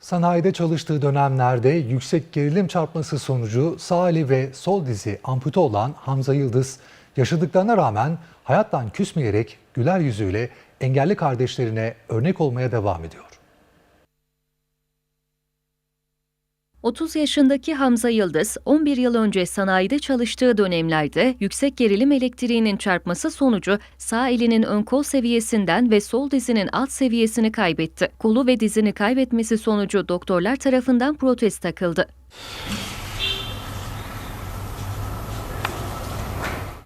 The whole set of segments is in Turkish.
Sanayide çalıştığı dönemlerde yüksek gerilim çarpması sonucu sağ eli ve sol dizi ampute olan Hamza Yıldız, yaşadıklarına rağmen hayattan küsmeyerek güler yüzüyle engelli kardeşlerine örnek olmaya devam ediyor. 30 yaşındaki Hamza Yıldız, 11 yıl önce sanayide çalıştığı dönemlerde yüksek gerilim elektriğinin çarpması sonucu sağ elinin ön kol seviyesinden ve sol dizinin alt seviyesini kaybetti. Kolu ve dizini kaybetmesi sonucu doktorlar tarafından protez takıldı.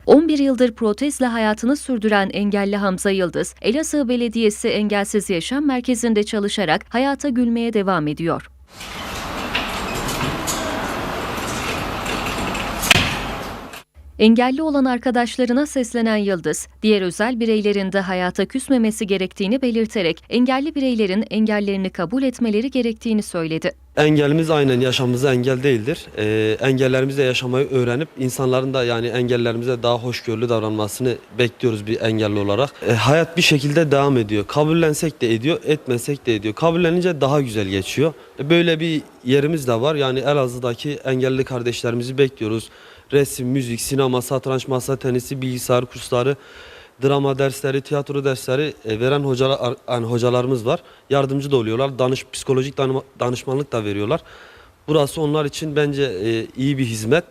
11 yıldır protezle hayatını sürdüren engelli Hamza Yıldız, Elazığ Belediyesi Engelsiz Yaşam Merkezi'nde çalışarak hayata gülmeye devam ediyor. Engelli olan arkadaşlarına seslenen Yıldız, diğer özel bireylerin de hayata küsmemesi gerektiğini belirterek engelli bireylerin engellerini kabul etmeleri gerektiğini söyledi. Engelimiz aynen yaşamımıza engel değildir. Ee, engellerimizle yaşamayı öğrenip insanların da yani engellerimize daha hoşgörülü davranmasını bekliyoruz bir engelli olarak. Ee, hayat bir şekilde devam ediyor. Kabullensek de ediyor, etmesek de ediyor. Kabullenince daha güzel geçiyor. Ee, Böyle bir yerimiz de var. Yani Elazığ'daki engelli kardeşlerimizi bekliyoruz. Resim, müzik, sinema, satranç, masa tenisi, bilgisayar kursları, drama dersleri, tiyatro dersleri e, veren hocalar, yani hocalarımız var. Yardımcı da oluyorlar. Danış, psikolojik danışmanlık da veriyorlar. Burası onlar için bence e, iyi bir hizmet.